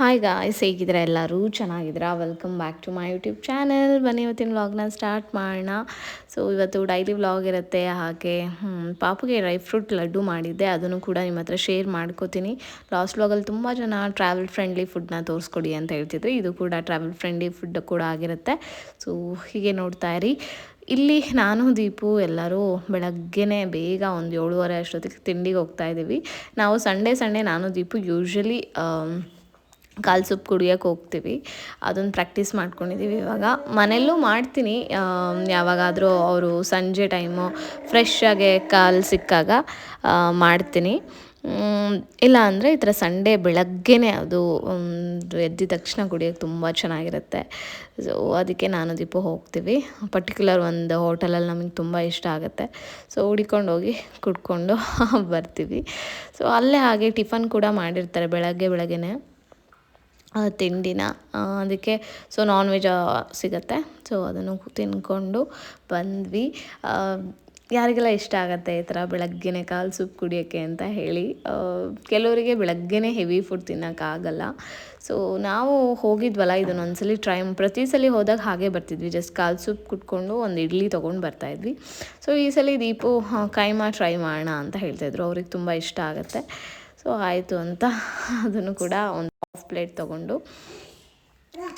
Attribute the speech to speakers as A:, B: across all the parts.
A: Hi guys ಹೇಗಿದ್ದೀರಾ ಎಲ್ಲರೂ? ಚೆನ್ನಾಗಿದ್ದೀರಾ? Welcome back to my YouTube channel ಬನ್ನಿ, ಇವತ್ತಿನ ವ್ಲಾಗ್ನ ಸ್ಟಾರ್ಟ್ ಮಾಡೋಣ. ಸೊ ಇವತ್ತು ಡೈಲಿ ವ್ಲಾಗ್ ಇರುತ್ತೆ. ಹಾಗೆ ಪಾಪುಗೆ ಡ್ರೈ ಫ್ರೂಟ್ ಲಡ್ಡು ಮಾಡಿದ್ದೆ. ಅದನ್ನು ಕೂಡ ನಿಮ್ಮ ಹತ್ರ ಶೇರ್ ಮಾಡ್ಕೋತೀನಿ. ಲಾಸ್ಟ್ ವ್ಲಾಗಲ್ಲಿ ತುಂಬ ಜನ ಟ್ರಾವೆಲ್ ಫ್ರೆಂಡ್ಲಿ ಫುಡ್ನ ತೋರಿಸ್ಕೊಡಿ ಅಂತ ಹೇಳ್ತಿದ್ರು. ಇದು ಕೂಡ ಟ್ರಾವೆಲ್ ಫ್ರೆಂಡ್ಲಿ ಫುಡ್ ಕೂಡ ಆಗಿರುತ್ತೆ. ಸೊ ಹೀಗೆ ನೋಡ್ತಾ ಇರಿ. ಇಲ್ಲಿ ನಾನು, ದೀಪು, ಎಲ್ಲರೂ ಬೆಳಗ್ಗೆನೇ ಬೇಗ ಒಂದು ಏಳುವರೆ ಅಷ್ಟೊತ್ತಿಗೆ ತಿಂಡಿಗೆ ಹೋಗ್ತಾ ಇದ್ದೀವಿ. ನಾವು ಸಂಡೇ ಸಂಡೇ ನಾನು, ದೀಪು ಯೂಶ್ವಲಿ ಕಾಲು ಸೊಪ್ಪು ಕುಡಿಯೋಕೆ ಹೋಗ್ತೀವಿ. ಅದೊಂದು ಪ್ರಾಕ್ಟೀಸ್ ಮಾಡ್ಕೊಂಡಿದ್ದೀವಿ ಇವಾಗ. ಮನೆಯಲ್ಲೂ ಮಾಡ್ತೀನಿ. ಯಾವಾಗಾದರೂ ಅವರು ಸಂಜೆ ಟೈಮು ಫ್ರೆಶ್ ಕಾಲು ಸಿಕ್ಕಾಗ ಮಾಡ್ತೀನಿ. ಇಲ್ಲ ಅಂದರೆ ಈ ಥರ ಸಂಡೇ ಬೆಳಗ್ಗೆನೇ ಅದು ಎದ್ದಿದ ತಕ್ಷಣ ಕುಡಿಯೋಕ್ಕೆ ತುಂಬ ಚೆನ್ನಾಗಿರುತ್ತೆ. ಸೊ ಅದಕ್ಕೆ ನಾನು ದೀಪ ಹೋಗ್ತೀವಿ. ಪರ್ಟಿಕ್ಯುಲರ್ ಒಂದು ಹೋಟೆಲಲ್ಲಿ ನಮಗೆ ತುಂಬ ಇಷ್ಟ ಆಗುತ್ತೆ. ಸೊ ಹುಡಿಕೊಂಡು ಹೋಗಿ ಕುಡ್ಕೊಂಡು ಬರ್ತೀವಿ. ಸೊ ಅಲ್ಲೇ ಹಾಗೆ ಟಿಫನ್ ಕೂಡ ಮಾಡಿರ್ತಾರೆ ಬೆಳಗ್ಗೆ ಬೆಳಗ್ಗೆನೇ. ತಿಂಡಿನ. ಅದಕ್ಕೆ ಸೊ ನಾನ್ ವೆಜ್ ಸಿಗುತ್ತೆ. ಸೊ ಅದನ್ನು ತಿನ್ಕೊಂಡು ಬಂದ್ವಿ. ಯಾರಿಗೆಲ್ಲ ಇಷ್ಟ ಆಗುತ್ತೆ ಈ ಥರ ಬೆಳಗ್ಗೆನೆ ಕಾಲು ಸೂಪ್ ಕುಡಿಯೋಕ್ಕೆ ಅಂತ ಹೇಳಿ ಕೆಲವರಿಗೆ ಬೆಳಗ್ಗೆನೇ ಹೆವಿ ಫುಡ್ ತಿನ್ನೋಕ್ಕಾಗಲ್ಲ ಸೊ ನಾವು ಹೋಗಿದ್ವಲ್ಲ, ಇದನ್ನ ಒಂದ್ಸಲಿ ಟ್ರೈ ಪ್ರತಿ ಸಲ ಹೋದಾಗ ಹಾಗೆ ಬರ್ತಿದ್ವಿ. ಜಸ್ಟ್ ಕಾಲು ಸೂಪ್ ಕುಟ್ಕೊಂಡು ಒಂದು ಇಡ್ಲಿ ತೊಗೊಂಡು ಬರ್ತಾಯಿದ್ವಿ ಸೊ ಈ ಸಲ ದೀಪು ಕೈಮ ಟ್ರೈ ಮಾಡೋಣ ಅಂತ ಹೇಳ್ತಾಯಿದ್ರು ಅವ್ರಿಗೆ ತುಂಬ ಇಷ್ಟ ಆಗುತ್ತೆ. ಸೊ ಆಯಿತು ಅಂತ ಅದನ್ನು ಕೂಡ ಒಂದು ಪ್ಲೇಟ್ ತೊಗೊಂಡು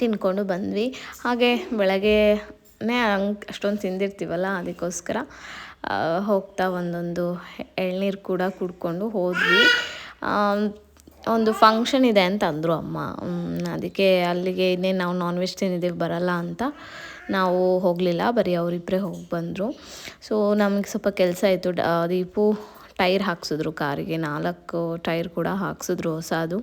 A: ತಿನ್ಕೊಂಡು ಬಂದ್ವಿ. ಹಾಗೆ ಬೆಳಗ್ಗೆನೇ ಹಂಗೆ ಅಷ್ಟೊಂದು ತಿಂದಿರ್ತೀವಲ್ಲ ಅದಕ್ಕೋಸ್ಕರ ಹೋಗ್ತಾ ಒಂದೊಂದು ಎಳ್ನೀರು ಕೂಡ ಕುಡ್ಕೊಂಡು ಹೋದ್ವಿ. ಒಂದು ಫಂಕ್ಷನ್ ಇದೆ ಅಂತ ಅಂದರು ಅಮ್ಮ. ಅದಕ್ಕೆ ಅಲ್ಲಿಗೆ ಇನ್ನೇನು ನಾವು ನಾನ್ ವೆಜ್ ತಿಂದಿದ್ದೀವಿ, ಬರಲ್ಲ ಅಂತ ನಾವು ಹೋಗಲಿಲ್ಲ. ಬರೀ ಅವರಿಬ್ಬರೇ ಹೋಗಿ ಬಂದರು. ಸೊ ನಮಗೆ ಸ್ವಲ್ಪ ಕೆಲಸ ಡ, ದೀಪು ಟೈರ್ ಹಾಕ್ಸಿದ್ರು ಕಾರಿಗೆ, ನಾಲ್ಕು ಟೈರ್ ಕೂಡ ಹಾಕ್ಸಿದ್ರು ಹೊಸದು.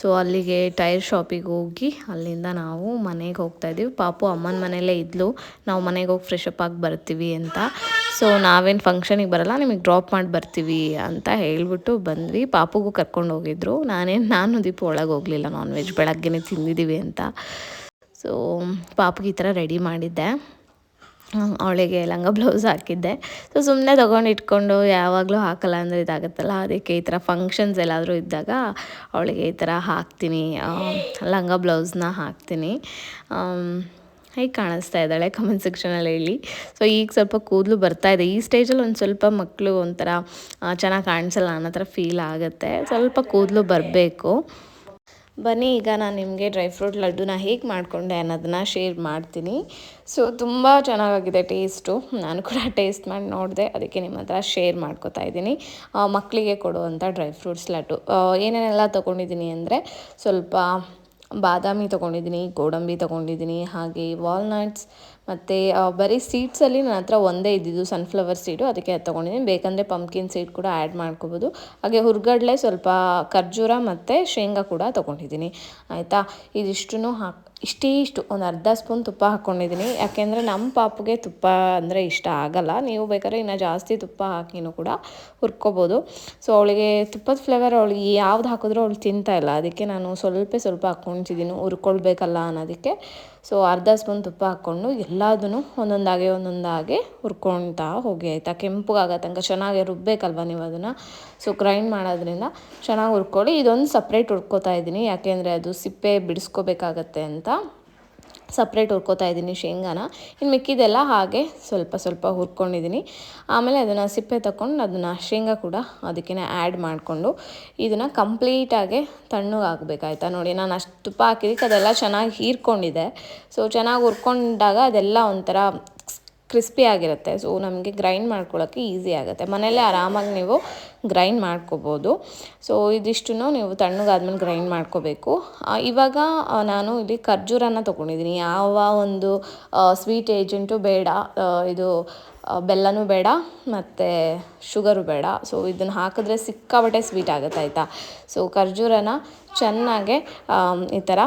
A: ಸೊ ಅಲ್ಲಿಗೆ ಟೈರ್ ಶಾಪಿಗೆ ಹೋಗಿ ಅಲ್ಲಿಂದ ನಾವು ಮನೆಗೆ ಹೋಗ್ತಾ ಇದ್ದೀವಿ. ಪಾಪು ಅಮ್ಮನ ಮನೆಯಲ್ಲೇ ಇದ್ಲು. ನಾವು ಮನೆಗೆ ಹೋಗಿ ಫ್ರೆಶ್ ಅಪ್ ಆಗಿ ಬರ್ತೀವಿ ಅಂತ. ಸೊ ನಾವೇನು ಫಂಕ್ಷನಿಗೆ ಬರಲ್ಲ, ನಿಮಗೆ ಡ್ರಾಪ್ ಮಾಡಿ ಬರ್ತೀವಿ ಅಂತ ಹೇಳ್ಬಿಟ್ಟು ಬಂದ್ವಿ. ಪಾಪುಗೂ ಕರ್ಕೊಂಡು ಹೋಗಿದ್ರು. ನಾನೇನು, ನಾನು ದೀಪ ಒಳಗೆ ಹೋಗಲಿಲ್ಲ ನಾನ್ ವೆಜ್ ಬೆಳಗ್ಗೆನೇ ತಿಂದಿದ್ದೀವಿ ಅಂತ. ಸೊ ಪಾಪುಗೆ ಈ ಥರ ರೆಡಿ ಮಾಡಿದ್ದೆ. ಅವಳಿಗೆ ಲಂಗ ಬ್ಲೌಸ್ ಹಾಕಿದ್ದೆ. ಸೊ ಸುಮ್ಮನೆ ತೊಗೊಂಡು ಇಟ್ಕೊಂಡು ಯಾವಾಗಲೂ ಹಾಕಲ್ಲ ಅಂದರೆ ಇದಾಗುತ್ತಲ್ಲ, ಅದಕ್ಕೆ ಈ ಥರ ಫಂಕ್ಷನ್ಸ್ ಎಲ್ಲಾದರೂ ಇದ್ದಾಗ ಅವಳಿಗೆ ಈ ಥರ ಹಾಕ್ತೀನಿ ಲಂಗ ಬ್ಲೌಸ್ನ ಹಾಕ್ತೀನಿ. ಹೇಗೆ ಕಾಣಿಸ್ತಾ ಇದ್ದಾಳೆ ಕಮೆಂಟ್ ಸೆಕ್ಷನಲ್ಲಿ ಹೇಳಿ. ಸೊ ಈಗ ಸ್ವಲ್ಪ ಕೂದಲು ಬರ್ತಾ ಇದೆ. ಈ ಸ್ಟೇಜಲ್ಲಿ ಒಂದು ಸ್ವಲ್ಪ ಮಕ್ಕಳು ಒಂಥರ ಚೆನ್ನಾಗಿ ಕಾಣಿಸಲ್ಲ ಅನ್ನೋ ಥರ ಫೀಲ್ ಆಗುತ್ತೆ. ಸ್ವಲ್ಪ ಕೂದಲು ಬರಬೇಕು. ಬನ್ನಿ, ಈಗ ನಾನು ನಿಮಗೆ ಡ್ರೈ ಫ್ರೂಟ್ ಲಡ್ಡುನ ಹೇಗೆ ಮಾಡಿಕೊಂಡೆ ಅನ್ನೋದನ್ನ ಶೇರ್ ಮಾಡ್ತೀನಿ. ಸೊ ತುಂಬ ಚೆನ್ನಾಗಾಗಿದೆ ಟೇಸ್ಟು ನಾನು ಕೂಡ ಟೇಸ್ಟ್ ಮಾಡಿ ನೋಡಿದೆ, ಅದಕ್ಕೆ ನಿಮ್ಮ ಹತ್ರ ಶೇರ್ ಮಾಡ್ಕೋತಾ ಇದ್ದೀನಿ. ಮಕ್ಕಳಿಗೆ ಕೊಡುವಂಥ ಡ್ರೈ ಫ್ರೂಟ್ಸ್ ಲಡ್ಡು. ಏನೇನೆಲ್ಲ ತೊಗೊಂಡಿದ್ದೀನಿ ಅಂದರೆ, ಸ್ವಲ್ಪ ಬಾದಾಮಿ ತೊಗೊಂಡಿದ್ದೀನಿ, ಗೋಡಂಬಿ ತೊಗೊಂಡಿದ್ದೀನಿ, ಹಾಗೆ ವಾಲ್ನಟ್ಸ್ ಮತ್ತು ಬರೀ ಸೀಡ್ಸಲ್ಲಿ ನನ್ನ ಹತ್ರ ಒಂದೇ ಇದ್ದಿದ್ದು ಸನ್ಫ್ಲವರ್ ಸೀಡು ಅದಕ್ಕೆ ಅದು ತೊಗೊಂಡಿದ್ದೀನಿ. ಬೇಕಂದರೆ ಪಂಪ್ಕಿನ್ ಸೀಡ್ ಕೂಡ ಆ್ಯಡ್ ಮಾಡ್ಕೋಬೋದು. ಹಾಗೆ ಹುರ್ಗಡ್ಲೆ ಸ್ವಲ್ಪ ಖರ್ಜೂರ ಮತ್ತು ಶೇಂಗಾ ಕೂಡ ತೊಗೊಂಡಿದ್ದೀನಿ. ಆಯಿತಾ? ಇದಿಷ್ಟು ಹಾಕಿ ಇಷ್ಟೇ ಇಷ್ಟು ಒಂದು ಅರ್ಧ ಸ್ಪೂನ್ ತುಪ್ಪ ಹಾಕ್ಕೊಂಡಿದ್ದೀನಿ ಯಾಕೆಂದರೆ ನಮ್ಮ ಪಾಪುಗೆ ತುಪ್ಪ ಅಂದರೆ ಇಷ್ಟ ಆಗಲ್ಲ. ನೀವು ಬೇಕಾದ್ರೆ ಇನ್ನು ಜಾಸ್ತಿ ತುಪ್ಪ ಹಾಕಿನೂ ಕೂಡ ಹುರ್ಕೋಬೋದು. ಸೊ ಅವಳಿಗೆ ತುಪ್ಪದ ಫ್ಲೇವರ್ ಅವಳಿಗೆ ಯಾವ್ದು ಹಾಕಿದ್ರೂ ಅವಳು ತಿಂತಾ ಇಲ್ಲ. ಅದಕ್ಕೆ ನಾನು ಸ್ವಲ್ಪ ಸ್ವಲ್ಪ ಹಾಕ್ಕೊಂತಿದ್ದೀನಿ ಹುರ್ಕೊಳ್ಬೇಕಲ್ಲ ಅನ್ನೋದಕ್ಕೆ. ಸೊ ಅರ್ಧ ಸ್ಪೂನ್ ತುಪ್ಪ ಹಾಕ್ಕೊಂಡು ಎಲ್ಲದನ್ನು ಒಂದೊಂದಾಗೆ ಒಂದೊಂದಾಗೆ ಹುರ್ಕೊಳ್ತಾ ಹೋಗಿ ಆಯಿತಾ. ಕೆಂಪಗಾಗೋ ತನಕ ಚೆನ್ನಾಗಿ ರುಬ್ಬೇಕಲ್ವ ನೀವು ಅದನ್ನು? ಸೊ ಗ್ರೈಂಡ್ ಮಾಡೋದ್ರಿಂದ ಚೆನ್ನಾಗಿ ಹುರ್ಕೊಳ್ಳಿ. ಇದೊಂದು ಸಪ್ರೇಟ್ ಹುರ್ಕೋತಾ ಇದ್ದೀನಿ. ಯಾಕೆಂದರೆ ಅದು ಸಿಪ್ಪೆ ಬಿಡಿಸ್ಕೋಬೇಕಾಗತ್ತೆ ಅಂತ. ಸಪ್ರೇಟ್ ಹುರ್ಕೋತಾ ಇದ್ದೀನಿ ಶೇಂಗಾನ. ಇನ್ನು ಮಿಕ್ಕಿದೆಲ್ಲ ಹಾಗೆ ಸ್ವಲ್ಪ ಸ್ವಲ್ಪ ಹುರ್ಕೊಂಡಿದ್ದೀನಿ. ಆಮೇಲೆ ಅದನ್ನು ಸಿಪ್ಪೆ ತಗೊಂಡು ಅದನ್ನು ಶೇಂಗಾ ಕೂಡ ಅದಕ್ಕೆ ಆ್ಯಡ್ ಮಾಡಿಕೊಂಡು ಇದನ್ನು ಕಂಪ್ಲೀಟಾಗಿ ತಣ್ಣಗಾಗಬೇಕಾಯ್ತಾ ನೋಡಿ. ನಾನು ಅಷ್ಟು ತುಪ್ಪ ಹಾಕಿದ್ದಕ್ಕೆ ಅದೆಲ್ಲ ಚೆನ್ನಾಗಿ ಹೀರ್ಕೊಂಡಿದೆ. ಸೊ ಚೆನ್ನಾಗಿ ಹುರ್ಕೊಂಡಾಗ ಅದೆಲ್ಲ ಒಂಥರ ಕ್ರಿಸ್ಪಿ ಆಗಿರುತ್ತೆ. ಸೊ ನಮಗೆ ಗ್ರೈಂಡ್ ಮಾಡ್ಕೊಳ್ಳೋಕ್ಕೆ ಈಸಿ ಆಗುತ್ತೆ. ಮನೆಯಲ್ಲೇ ಆರಾಮಾಗಿ ನೀವು ಗ್ರೈಂಡ್ ಮಾಡ್ಕೋಬೋದು. ಸೊ ಇದಿಷ್ಟನ್ನು ನೀವು ತಣ್ಣಗಾದ್ಮೇಲೆ ಗ್ರೈಂಡ್ ಮಾಡ್ಕೋಬೇಕು. ಇವಾಗ ನಾನು ಇಲ್ಲಿ ಖರ್ಜೂರನ ತೊಗೊಂಡಿದ್ದೀನಿ. ಯಾವ ಒಂದು ಸ್ವೀಟ್ ಏಜೆಂಟು ಬೇಡ ಇದು ಬೆಲ್ಲನೂ ಬೇಡ, ಮತ್ತು ಶುಗರು ಬೇಡ. ಸೊ ಇದನ್ನು ಹಾಕಿದ್ರೆ ಸಿಕ್ಕಾಬಟ್ಟೆ ಸ್ವೀಟ್ ಆಗುತ್ತೆ, ಆಯಿತಾ? ಸೊ ಖರ್ಜೂರನ ಚೆನ್ನಾಗೆ ಈ ಥರ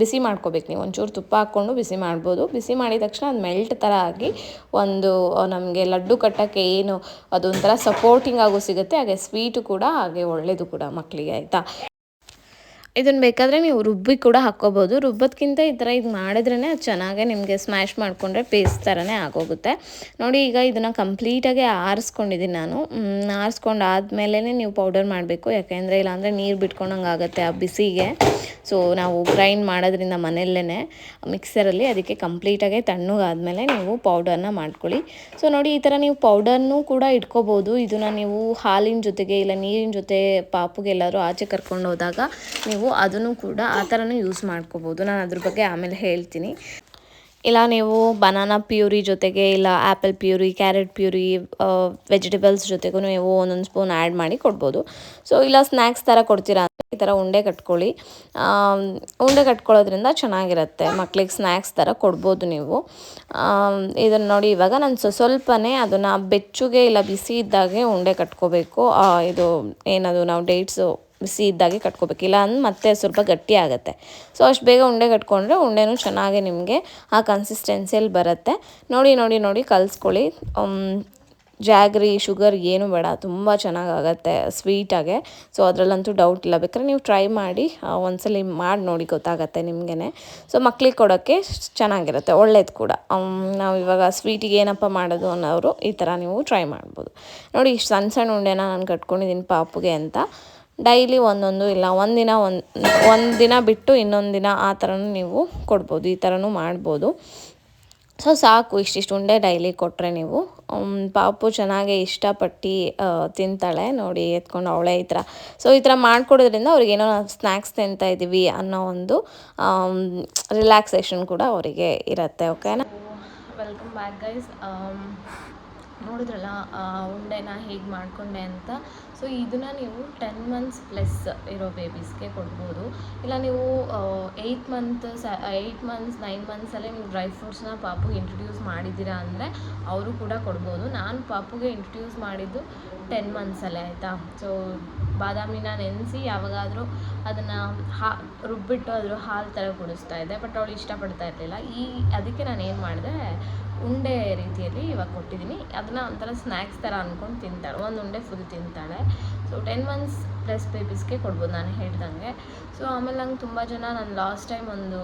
A: ಬಿಸಿ ಮಾಡ್ಕೋಬೇಕು ನೀವು. ಒಂಚೂರು ತುಪ್ಪ ಹಾಕ್ಕೊಂಡು ಬಿಸಿ ಮಾಡ್ಬೋದು. ಬಿಸಿ ಮಾಡಿದ ತಕ್ಷಣ ಅದು ಮೆಲ್ಟ್ ಥರ ಆಗಿ ಒಂದು ನಮಗೆ ಲಡ್ಡು ಕಟ್ಟೋಕ್ಕೆ ಏನು ಅದೊಂಥರ ಸಪೋರ್ಟಿಂಗ್ ಆಗೋ ಸಿಗುತ್ತೆ. ಹಾಗೆ ಸ್ವೀಟು ಕೂಡ ಹಾಗೆ ಒಳ್ಳೆಯದು ಕೂಡ ಮಕ್ಕಳಿಗೆ ಆಯಿತಾ? ಇದನ್ನು ಬೇಕಾದರೆ ನೀವು ರುಬ್ಬಿ ಕೂಡ ಹಾಕ್ಕೋಬೋದು ರುಬ್ಬೋದ್ಕಿಂತ ಈ ಥರ ಇದು ಮಾಡಿದ್ರೇ ಚೆನ್ನಾಗೆ ನಿಮಗೆ ಸ್ಮ್ಯಾಶ್ ಮಾಡಿಕೊಂಡ್ರೆ ಪೇಸ್ಟ್ ಥರನೇ ಆಗೋಗುತ್ತೆ. ನೋಡಿ ಈಗ ಇದನ್ನು ಕಂಪ್ಲೀಟಾಗಿ ಆರಿಸ್ಕೊಂಡಿದ್ದೀನಿ ನಾನು. ಆರಿಸ್ಕೊಂಡು ಆದಮೇಲೆ ನೀವು ಪೌಡರ್ ಮಾಡಬೇಕು. ಯಾಕೆಂದರೆ ಇಲ್ಲಾಂದರೆ ನೀರು ಬಿಟ್ಕೊಂಡಂಗೆ ಆಗುತ್ತೆ ಆ ಬಿಸಿಗೆ. ಸೊ ನಾವು ಗ್ರೈಂಡ್ ಮಾಡೋದ್ರಿಂದ ಮನೆಯಲ್ಲೇ ಮಿಕ್ಸರಲ್ಲಿ ಅದಕ್ಕೆ ಕಂಪ್ಲೀಟಾಗಿ ತಣ್ಣಗಾದ್ಮೇಲೆ ನೀವು ಪೌಡರ್ನ ಮಾಡ್ಕೊಳ್ಳಿ. ಸೊ ನೋಡಿ ಈ ಥರ ನೀವು ಪೌಡರ್ನೂ ಕೂಡ ಇಟ್ಕೋಬೋದು. ಇದನ್ನು ನೀವು ಹಾಲಿನ ಜೊತೆಗೆ ಇಲ್ಲ ನೀರಿನ ಜೊತೆ ಪಾಪುಗೆ ಎಲ್ಲರೂ ಆಚೆ ಕರ್ಕೊಂಡು ಹೋದಾಗ ನೀವು ಅದನ್ನು ಕೂಡ ಆ ಥರನೂ ಯೂಸ್ ಮಾಡ್ಕೋಬೋದು. ನಾನು ಅದ್ರ ಬಗ್ಗೆ ಆಮೇಲೆ ಹೇಳ್ತೀನಿ. ಇಲ್ಲ, ನೀವು ಬನಾನಾ ಪ್ಯೂರಿ ಜೊತೆಗೆ ಇಲ್ಲ apple puree carrot puree vegetables ಜೊತೆಗೂ ನೀವು ಒಂದೊಂದು ಸ್ಪೂನ್ ಆ್ಯಡ್ ಮಾಡಿ ಕೊಡ್ಬೋದು. ಸೊ ಇಲ್ಲ ಸ್ನ್ಯಾಕ್ಸ್ ಥರ ಕೊಡ್ತೀರಾ ಅಂದರೆ ಈ ಥರ ಉಂಡೆ ಕಟ್ಕೊಳ್ಳಿ. ಉಂಡೆ ಕಟ್ಕೊಳ್ಳೋದ್ರಿಂದ ಚೆನ್ನಾಗಿರುತ್ತೆ. ಮಕ್ಳಿಗೆ ಸ್ನ್ಯಾಕ್ಸ್ ಥರ ಕೊಡ್ಬೋದು ನೀವು. ಇದನ್ನು ನೋಡಿ ಇವಾಗ ನಾನು ಸ್ವ ಸ್ವಲ್ಪನೇ ಅದನ್ನು ಬೆಚ್ಚಗೆ ಇಲ್ಲ ಬಿಸಿ ಇದ್ದಾಗೆ ಉಂಡೆ ಕಟ್ಕೋಬೇಕು. ಇದು ಏನದು ನಾವು ಡೇಟ್ಸು ಬಿಸಿ ಇದ್ದಾಗೆ ಕಟ್ಕೋಬೇಕು. ಇಲ್ಲ ಅಂದ್ರೆ ಮತ್ತೆ ಸ್ವಲ್ಪ ಗಟ್ಟಿ ಆಗುತ್ತೆ. ಸೊ ಅಷ್ಟು ಬೇಗ ಉಂಡೆ ಕಟ್ಕೊಂಡ್ರೆ ಉಂಡೆನೂ ಚೆನ್ನಾಗಿ ನಿಮಗೆ ಆ ಕನ್ಸಿಸ್ಟೆನ್ಸಿಯಲ್ಲಿ ಬರುತ್ತೆ. ನೋಡಿ ನೋಡಿ ನೋಡಿ, ಕಲಿಸ್ಕೊಳ್ಳಿ. ಜಾಗ್ರಿ ಶುಗರ್ ಏನು ಬೇಡ. ತುಂಬ ಚೆನ್ನಾಗಾಗತ್ತೆ ಸ್ವೀಟಾಗೆ ಸೊ ಅದರಲ್ಲಂತೂ ಡೌಟ್ ಇಲ್ಲ. ಬೇಕಾದ್ರೆ ನೀವು ಟ್ರೈ ಮಾಡಿ ಒಂದ್ಸಲಿ ಮಾಡಿ ನೋಡಿ, ಗೊತ್ತಾಗತ್ತೆ ನಿಮಗೇ ಸೊ ಮಕ್ಳಿಗೆ ಕೊಡೋಕ್ಕೆ ಚೆನ್ನಾಗಿರುತ್ತೆ. ಒಳ್ಳೇದು ಕೂಡ. ನಾವು ಇವಾಗ ಸ್ವೀಟಿಗೆ ಏನಪ್ಪ ಮಾಡೋದು ಅನ್ನೋರು ಈ ಥರ ನೀವು ಟ್ರೈ ಮಾಡ್ಬೋದು. ನೋಡಿ, ಇಷ್ಟು ಸಣ್ಣ ಸಣ್ಣ ಉಂಡೆನ ನಾನು ಕಟ್ಕೊಂಡಿದ್ದೀನಿ ಪಾಪುಗೆ ಅಂತ. ಡೈಲಿ ಒಂದೊಂದು ಇಲ್ಲ ಒಂದಿನ ಒಂದು ಒಂದು ದಿನ ಬಿಟ್ಟು ಇನ್ನೊಂದು ದಿನ ಆ ಥರನೂ ನೀವು ಕೊಡ್ಬೋದು, ಈ ಥರನೂ ಮಾಡ್ಬೋದು. ಸೊ ಸಾಕು, ಇಷ್ಟಿಷ್ಟು ಉಂಡೆ ಡೈಲಿ ಕೊಟ್ಟರೆ ನೀವು. ಪಾಪು ಚೆನ್ನಾಗಿ ಇಷ್ಟಪಟ್ಟು ತಿಂತಾಳೆ. ನೋಡಿ, ಎತ್ಕೊಂಡು ಅವಳೆ ಈ ಥರ. ಸೊ, ಈ ಥರ ಮಾಡಿಕೊಡೋದ್ರಿಂದ ಅವ್ರಿಗೆ ಏನೋ ನಾವು ಸ್ನ್ಯಾಕ್ಸ್ ತಿಂತಾ ಇದ್ದೀವಿ ಅನ್ನೋ ಒಂದು ರಿಲ್ಯಾಕ್ಸೇಷನ್ ಕೂಡ ಅವರಿಗೆ ಇರುತ್ತೆ ಓಕೆನಾ ವೆಲ್ಕಮ್ ಬ್ಯಾಕ್ ಗೈಸ್ ನೋಡಿದ್ರಲ್ಲ ಉಂಡೆನ ಹೇಗೆ ಮಾಡಿಕೊಂಡೆ ಅಂತ. ಸೊ ಇದನ್ನು ನೀವು ಟೆನ್ ಮಂತ್ಸ್ ಪ್ಲಸ್ ಇರೋ ಬೇಬೀಸ್ಗೆ ಕೊಡ್ಬೋದು. ಇಲ್ಲ ನೀವು ಏಯ್ಟ್ ಮಂತ್ ಸ ಏಯ್ಟ್ ಮಂತ್ಸ್ ನೈನ್ ಮಂತ್ಸಲ್ಲೇ ನೀವು ಡ್ರೈ ಫ್ರೂಟ್ಸ್ನ ಪಾಪುಗೆ ಇಂಟ್ರೊಡ್ಯೂಸ್ ಮಾಡಿದ್ದೀರಾ ಅಂದರೆ, ಅವರು ಕೂಡ ಕೊಡ್ಬೋದು. ನಾನು ಪಾಪುಗೆ ಇಂಟ್ರೊಡ್ಯೂಸ್ ಮಾಡಿದ್ದು ಟೆನ್ ಮಂತ್ಸಲ್ಲೇ ಆಯಿತಾ? ಸೊ ಬಾದಾಮಿನ ನೆನೆಸಿ ಯಾವಾಗಾದರೂ ಅದನ್ನು ಹಾ, ರುಬ್ಬಿಟ್ಟು ಅದ್ರ ಹಾಲು ಥರ ಕುಡಿಸ್ತಾ ಇದ್ದೆ ಬಟ್ ಅವಳು ಇಷ್ಟಪಡ್ತಾ ಇರಲಿಲ್ಲ. ಈ, ಅದಕ್ಕೆ ನಾನು ಏನು ಮಾಡಿದೆ, ಉಂಡೆ ರೀತಿಯಲ್ಲಿ ಇವಾಗ ಕೊಟ್ಟಿದ್ದೀನಿ. ಅದನ್ನು ಒಂಥರ ಸ್ನ್ಯಾಕ್ಸ್ ಥರ ಅಂದ್ಕೊಂಡು ತಿಂತಾಳೆ. ಒಂದು ಉಂಡೆ ಫುಲ್ ತಿಂತಾಳೆ. ಸೊ ಟೆನ್ ಮಂತ್ಸ್ ಪ್ಲಸ್ ಬೇಬೀಸ್ಗೆ ಕೊಡ್ಬೋದು ನಾನು ಹೇಳ್ದಂಗೆ. ಸೊ ಆಮೇಲೆ ನಂಗೆ ತುಂಬ ಜನ ನಾನು ಲಾಸ್ಟ್ ಟೈಮ್ ಒಂದು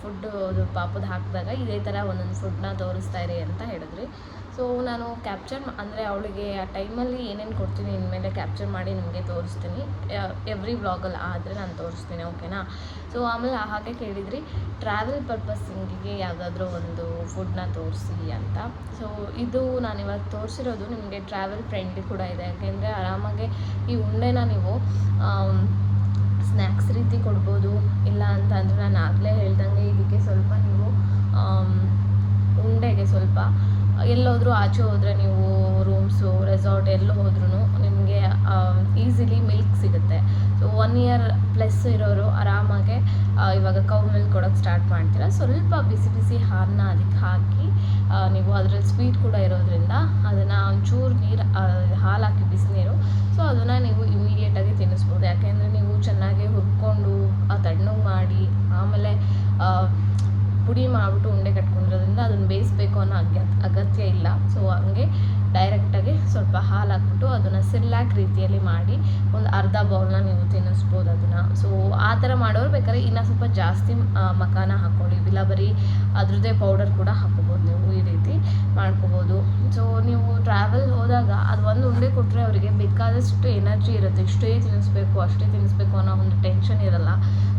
A: ಫುಡ್ ಅದು ಪಾಪದ ಹಾಕಿದಾಗ ಇದೇ ಥರ ಒಂದೊಂದು ಫುಡ್ನ ತೋರಿಸ್ತಾ ಇರಿ ಅಂತ ಹೇಳಿದ್ರಿ. ಸೊ ನಾನು ಕ್ಯಾಪ್ಚರ್ ಅಂದರೆ ಅವಳಿಗೆ ಆ ಟೈಮಲ್ಲಿ ಏನೇನು ಕೊಡ್ತೀನಿ ಇನ್ಮೇಲೆ ಕ್ಯಾಪ್ಚರ್ ಮಾಡಿ ನಿಮಗೆ ತೋರಿಸ್ತೀನಿ. ಎವ್ರಿ ವ್ಲಾಗಲ್ಲಿ ಆದರೆ ನಾನು ತೋರಿಸ್ತೀನಿ ಓಕೆನಾ ಸೊ ಆಮೇಲೆ ಹಾಗೆ ಕೇಳಿದ್ರಿ ಟ್ರಾವೆಲ್ ಪರ್ಪಸ್ಸಿಂಗಿಗೆ ಯಾವುದಾದ್ರೂ ಒಂದು ಫುಡ್ನ ತೋರಿಸಿ ಅಂತ. ಸೊ ಇದು ನಾನು ಇವಾಗ ತೋರಿಸಿರೋದು ನಿಮಗೆ ಟ್ರಾವೆಲ್ ಫ್ರೆಂಡ್ಲಿ ಕೂಡ ಇದೆ. ಯಾಕೆಂದರೆ ಆರಾಮಾಗಿ ಈ ಉಂಡೆನ ನೀವು ಸ್ನ್ಯಾಕ್ಸ್ ರೀತಿ ಕೊಡ್ಬೋದು. ಇಲ್ಲ ಅಂತ ಅಂದರೆ ನಾನು ಆಗಲೇ ಹೇಳ್ದಂಗೆ ಇದಕ್ಕೆ ಸ್ವಲ್ಪ ನೀವು ಉಂಡೆಗೆ ಸ್ವಲ್ಪ ಎಲ್ಲೋದ್ರೂ ಆಚೆ ಹೋದರೆ ನೀವು ರೂಮ್ಸು ರೆಸಾರ್ಟ್ ಎಲ್ಲ ಹೋದ್ರೂ ನಿಮಗೆ ಈಸಿಲಿ ಮಿಲ್ಕ್ ಸಿಗುತ್ತೆ. ಸೊ ಒನ್ ಇಯರ್ ಪ್ಲಸ್ ಇರೋರು ಆರಾಮಾಗೆ ಇವಾಗ ಕೌ ಮಿಲ್ಕ್ ಕೊಡೋಕ್ಕೆ ಸ್ಟಾರ್ಟ್ ಮಾಡ್ತೀರಾ. ಸ್ವಲ್ಪ ಬಿಸಿ ಬಿಸಿ ಹಾಲನ್ನ ಅದಕ್ಕೆ ಹಾಕಿ ನೀವು ಅದರಲ್ಲಿ ಸ್ವೀಟ್ ಕೂಡ ಇರೋದ್ರಿಂದ ಅದನ್ನು ಒಂಚೂರು ನೀರು ಹಾಲು ಹಾಕಿ ಬಿಸಿನೀರು ಸೊ ಅದನ್ನು ನೀವು ಇಮಿಡಿಯೇಟಾಗಿ ತಿನ್ನಿಸ್ಬೋದು. ಯಾಕೆಂದರೆ ನೀವು ಚೆನ್ನಾಗಿ ಹುರ್ಕೊಂಡು ಆ ತಣ್ಣಗೆ ಮಾಡಿ, ಆಮೇಲೆ ಪುಡಿ ಮಾಡಿಬಿಟ್ಟು ಉಂಡೆ ಕಟ್ಕೊಂಡಿರೋದ್ರಿಂದ ಅದನ್ನು ಬೇಯಿಸ್ಬೇಕು ಅನ್ನೋ ಅಗ್ಯ, ಅಗತ್ಯ ಇಲ್ಲ. ಸೊ ಹಂಗೆ ಡೈರೆಕ್ಟಾಗಿ ಸ್ವಲ್ಪ ಹಾಲು ಹಾಕ್ಬಿಟ್ಟು ಅದನ್ನು ಸಿರ್ಲ್ಯಾಕ್ ರೀತಿಯಲ್ಲಿ ಮಾಡಿ ಒಂದು ಅರ್ಧ ಬೌಲ್ನ ನೀವು ತಿನ್ನಿಸ್ಬೋದು ಅದನ್ನು. ಸೊ ಆ ಥರ ಮಾಡೋರು ಬೇಕಾದ್ರೆ ಇನ್ನೂ ಸ್ವಲ್ಪ ಜಾಸ್ತಿ ಮಖಾನ ಹಾಕ್ಕೊಳ್ಳಿ. ಇಲ್ಲ ಬರೀ ಅದ್ರದ್ದೇ ಪೌಡರ್ ಕೂಡ ಹಾಕ್ಕೋಬೋದು ನೀವು ಈ ರೀತಿ ಮಾಡ್ಕೋಬೋದು. ಸೊ ನೀವು ಟ್ರಾವೆಲ್ ಹೋದಾಗ ಅದು ಒಂದು ಉಂಡೆ ಕೊಟ್ಟರೆ ಅವರಿಗೆ ಬೇಕಾದಷ್ಟು ಎನರ್ಜಿ ಇರುತ್ತೆ. ಇಷ್ಟೇ ತಿನ್ನಿಸ್ಬೇಕು, ಅಷ್ಟೇ ತಿನ್ನಿಸ್ಬೇಕು ಅನ್ನೋ ಒಂದು ಟೆನ್ಷನ್ ಇರಲ್ಲ.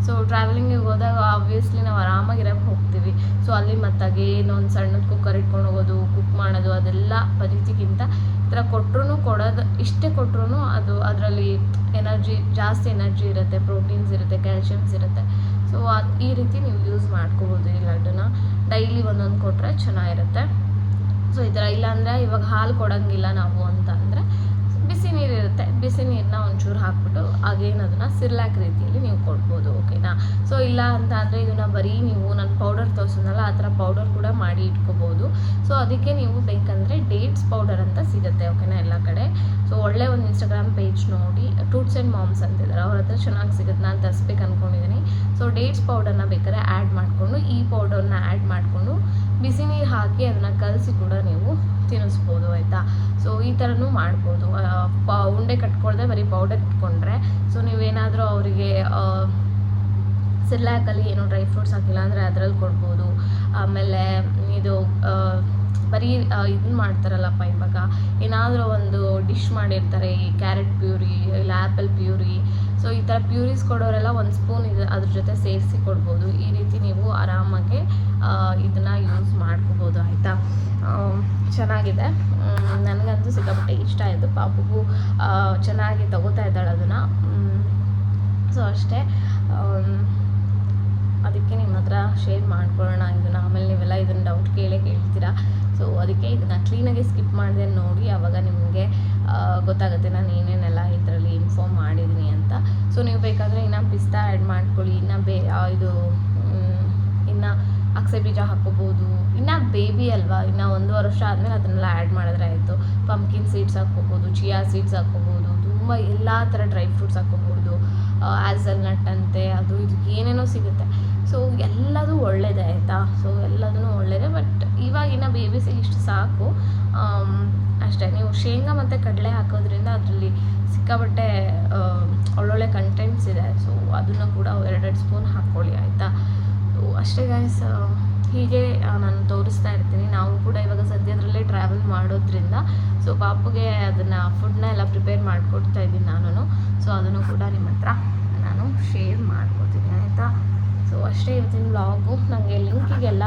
A: ಸೊ ಟ್ರಾವೆಲಿಂಗಿಗೆ ಹೋದಾಗ ಆಬ್ವಿಯಸ್ಲಿ ನಾವು ಆರಾಮಾಗಿರೋಕ್ಕೆ ಹೋಗ್ತೀವಿ. ಸೊ ಅಲ್ಲಿ ಮತ್ತು ಏನೋ ಒಂದು ಸಣ್ಣದ ಕುಕ್ಕರ್ ಇಟ್ಕೊಂಡು ಹೋಗೋದು ಕುಕ್ ಮಾಡೋದು, ಅದೆಲ್ಲ ಪರಿಚಿಗಿಂತ ಈ ಥರ ಕೊಟ್ಟರು ಕೊಡೋದು, ಇಷ್ಟೇ ಕೊಟ್ಟರು ಅದು ಅದರಲ್ಲಿ ಎನರ್ಜಿ ಜಾಸ್ತಿ ಎನರ್ಜಿ ಇರುತ್ತೆ ಪ್ರೋಟೀನ್ಸ್ ಇರುತ್ತೆ ಕ್ಯಾಲ್ಶಿಯಮ್ಸ್ ಇರುತ್ತೆ. ಸೊ ಈ ರೀತಿ ನೀವು ಯೂಸ್ ಮಾಡ್ಕೋಬೋದು ಈ ಲಡ್ಡನ್ನ. ಡೈಲಿ ಒಂದೊಂದು ಕೊಟ್ಟರೆ ಚೆನ್ನಾಗಿರುತ್ತೆ. ಸೊ ಈ ಥರ ಇಲ್ಲಾಂದರೆ ಇವಾಗ ಹಾಲು ಕೊಡೋಂಗಿಲ್ಲ ನಾವು ಅಂತ ಅಂದರೆ ಬಿಸಿ ನೀರು ಇರುತ್ತೆ ಬಿಸಿ ನೀರನ್ನ ಒಂಚೂರು ಹಾಕ್ಬಿಟ್ಟು ಅಗೇನ್ ಅದನ್ನು ಸಿರ್ಲಾಕ್ ರೀತಿಯಲ್ಲಿ ನೀವು ಕೊಡ್ಬೋದು, ಓಕೆನಾ? ಸೊ ಇಲ್ಲ ಅಂತ ಅಂದರೆ ಇದನ್ನು ಬರೀ ನೀವು ನಾನು ಪೌಡರ್ ತೋರಿಸಿದ್ನಲ್ಲ ಆ ಥರ ಪೌಡರ್ ಕೂಡ ಮಾಡಿ ಇಟ್ಕೋಬೋದು. ಸೊ ಅದಕ್ಕೆ ನೀವು ಬೇಕಂದರೆ ಡೇಟ್ಸ್ ಪೌಡರ್ ಅಂತ ಸಿಗುತ್ತೆ, ಓಕೆನಾ, ಎಲ್ಲ ಕಡೆ. ಸೊ ಒಳ್ಳೆ ಒಂದು ಇನ್ಸ್ಟಾಗ್ರಾಮ್ ಪೇಜ್ ನೋಡಿ ಟೂಟ್ಸ್ ಆ್ಯಂಡ್ ಮಾಮ್ಸ್ ಅಂತಿದ್ದಾರೆ ಅವ್ರ ಹತ್ರ ಚೆನ್ನಾಗಿ ಸಿಗುತ್ತೆ, ನಾನು ತರಿಸ್ಬೇಕು ಅಂದ್ಕೊಂಡಿದ್ದೀನಿ ಸೊ ಡೇಟ್ಸ್ ಪೌಡರ್ನ ಬೇಕಾದ್ರೆ ಆ್ಯಡ್ ಮಾಡಿಕೊಂಡು, ಈ ಪೌಡರ್ನ ಆ್ಯಡ್ ಮಾಡಿ ಹಾಕಿ ಅದನ್ನು ಕಲಸಿ ಕೂಡ ನೀವು ತಿನ್ನಿಸ್ಬೋದು, ಆಯಿತಾ? ಸೊ ಈ ಥರನೂ ಮಾಡ್ಬೋದು. ಪ, ಉಂಡೆ ಕಟ್ಕೊಳ್ದೆ ಬರೀ ಪೌಡರ್ ಇಟ್ಕೊಂಡ್ರೆ. ಸೊ ನೀವೇನಾದರೂ ಅವರಿಗೆ ಸಿರ್ಲ್ಯಾಕಲ್ಲಿ ಏನೋ ಡ್ರೈ ಫ್ರೂಟ್ಸ್ ಹಾಕಿಲ್ಲ ಅಂದರೆ ಅದರಲ್ಲಿ ಕೊಡ್ಬೋದು. ಆಮೇಲೆ ಇದು ಬರೀ ಇದನ್ನ ಮಾಡ್ತಾರಲ್ಲಪ್ಪ ಇವಾಗ. ಏನಾದರೂ ಒಂದು ಡಿಶ್ ಮಾಡಿರ್ತಾರೆ, ಈ ಕ್ಯಾರೆಟ್ ಪ್ಯೂರಿ ಇಲ್ಲ ಆ್ಯಪಲ್ ಪ್ಯೂರಿ ಸೊ ಈ ಥರ ಪ್ಯೂರೀಸ್ ಕೊಡೋರೆಲ್ಲ ಒಂದು ಸ್ಪೂನ್ ಇದು ಅದ್ರ ಜೊತೆ ಸೇರಿಸಿ ಕೊಡ್ಬೋದು. ಈ ರೀತಿ ನೀವು ಆರಾಮಾಗಿ ಇದನ್ನು ಯೂಸ್ ಮಾಡ್ಕೋಬೋದು, ಆಯಿತಾ? ಚೆನ್ನಾಗಿದೆ. ನನಗಂತೂ ಸಿಕ್ಕಾಪಟ್ಟೆ ಇಷ್ಟ ಆಯಿತು. ಪಾಪಗೂ ಚೆನ್ನಾಗಿ ತಗೋತಾ ಇದ್ದಾಳೆ ಅದನ್ನು. ಸೊ ಅಷ್ಟೇ. ಅದಕ್ಕೆ ನಿಮ್ಮ ಹತ್ರ ಶೇರ್ ಮಾಡ್ಕೊಳ್ಳೋಣ ಇದನ್ನು ಆಮೇಲೆ ನೀವೆಲ್ಲ ಇದನ್ನು ಡೌಟ್ ಕೇಳೇ ಕೇಳ್ತೀರಾ ಸೊ ಅದಕ್ಕೆ ಇದನ್ನು ಕ್ಲೀನಾಗಿ ಸ್ಕಿಪ್ ಮಾಡಿದೆ ನೋಡಿ ಆವಾಗ ನಿಮಗೆ ಗೊತ್ತಾಗುತ್ತೆ ನಾನು ಏನೇನೆಲ್ಲ ಇದರಲ್ಲಿ ಇನ್ಫಾರ್ಮ್ ಮಾಡಿದ್ದೀನಿ ಅಂತ. ಸೊ ನೀವು ಬೇಕಾದರೆ ಇನ್ನು ಪಿಸ್ತಾ ಆ್ಯಡ್ ಮಾಡ್ಕೊಳ್ಳಿ. ಇನ್ನು ಬೇ ಇದು ಇನ್ನು ಅಕ್ಸೆ ಬೀಜ ಹಾಕ್ಕೋಬೋದು ಇನ್ನು ಬೇಬಿ ಅಲ್ವಾ, ಇನ್ನು ಒಂದು ವರ್ಷ ಆದಮೇಲೆ ಅದನ್ನೆಲ್ಲ ಆ್ಯಡ್ ಮಾಡಿದ್ರೆ ಆಯಿತು. ಪಂಪ್ಕಿನ್ ಸೀಡ್ಸ್ ಹಾಕ್ಕೋಬೋದು ಚಿಯಾ ಸೀಡ್ಸ್ ಹಾಕ್ಕೋಬೋದು ತುಂಬ ಎಲ್ಲ ಥರ ಡ್ರೈ ಫ್ರೂಟ್ಸ್ ಹಾಕ್ಕೋಬೋದು ಆ್ಯಸಲ್ ನಟ್ ಅಂತೆ, ಅದು, ಇದು ಏನೇನೋ ಸಿಗುತ್ತೆ. ಸೊ ಎಲ್ಲದೂ ಒಳ್ಳೆಯದೇ ಆಯಿತಾ? ಸೊ ಎಲ್ಲದೂ ಒಳ್ಳೆಯದೇ ಬಟ್ ಇವಾಗಿನ ಬೇಬಿಸಿಗೆ ಇಷ್ಟು ಸಾಕು. ಅಷ್ಟೇ, ನೀವು ಶೇಂಗಾ ಮತ್ತು ಕಡಲೆ ಹಾಕೋದ್ರಿಂದ ಅದರಲ್ಲಿ ಸಿಕ್ಕಾಬಟ್ಟೆ ಒಳ್ಳೊಳ್ಳೆ ಕಂಟೆಂಟ್ಸ್ ಇದೆ. ಸೊ ಅದನ್ನು ಕೂಡ ಎರಡೆರಡು ಸ್ಪೂನ್ ಹಾಕ್ಕೊಳ್ಳಿ ಆಯಿತಾ? ಅಷ್ಟೇ ಗಾಯಸ್ ಹೀಗೆ ನಾನು ತೋರಿಸ್ತಾ ಇರ್ತೀನಿ. ನಾವು ಕೂಡ ಇವಾಗ ಸದ್ಯದರಲ್ಲೇ ಟ್ರಾವೆಲ್ ಮಾಡೋದ್ರಿಂದ ಸೊ ಪಾಪುಗೆ ಅದನ್ನು ಫುಡ್ನ ಎಲ್ಲ ಪ್ರಿಪೇರ್ ಮಾಡಿಕೊಡ್ತಾ ಇದ್ದೀನಿ ನಾನು ಸೊ ಅದನ್ನು ಕೂಡ ನಿಮ್ಮ ಹತ್ರ ನಾನು ಶೇರ್ ಮಾಡ್ಕೊತೀನಿ ಆಯಿತಾ? ಸೊ ಅಷ್ಟೇ ಇವತ್ತಿನ ವ್ಲಾಗು ನನಗೆ ಲಿಂಕಿಗೆಲ್ಲ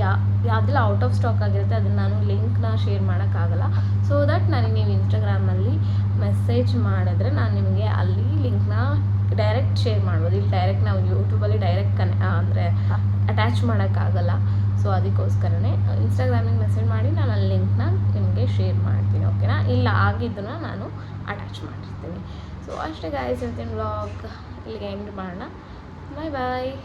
A: ಯಾ ಯಾವುದೆಲ್ಲ ಔಟ್ ಆಫ್ ಸ್ಟಾಕ್ ಆಗಿರುತ್ತೆ ಅದನ್ನು ನಾನು ಲಿಂಕ್ನ ಶೇರ್ ಮಾಡೋಕ್ಕಾಗಲ್ಲ. ಸೊ ದಟ್ ನನಗೆ ನೀವು ಇನ್ಸ್ಟಾಗ್ರಾಮಲ್ಲಿ ಮೆಸೇಜ್ ಮಾಡಿದ್ರೆ ನಾನು ನಿಮಗೆ ಅಲ್ಲಿ ಲಿಂಕ್ನ ಡೈರೆಕ್ಟ್ ಶೇರ್ ಮಾಡ್ಬೋದು. ಇಲ್ಲಿ ಡೈರೆಕ್ಟ್ ನಾವು ಯೂಟ್ಯೂಬಲ್ಲಿ ಡೈರೆಕ್ಟ್ ಕನೆ ಅಂದರೆ ಅಟ್ಯಾಚ್ ಮಾಡೋಕ್ಕಾಗಲ್ಲ. ಸೊ ಅದಕ್ಕೋಸ್ಕರನೇ ಇನ್ಸ್ಟಾಗ್ರಾಮಿಗೆ ಮೆಸೇಜ್ ಮಾಡಿ ನಾನು ಅಲ್ಲಿ ಲಿಂಕ್ನ ನಿಮಗೆ ಶೇರ್ ಮಾಡ್ತೀನಿ ಓಕೆನಾ ಇಲ್ಲ ಆಗಿದ್ದನ್ನು ನಾನು ಅಟ್ಯಾಚ್ ಮಾಡಿರ್ತೀನಿ. ಸೊ ಅಷ್ಟೇ ಗಾಯ್ಸ್ ಇವತ್ತಿನ ವ್ಲಾಗ್ ಇಲ್ಲಿಗೆ ಎಂಡ್ ಮಾಡೋಣ. bye bye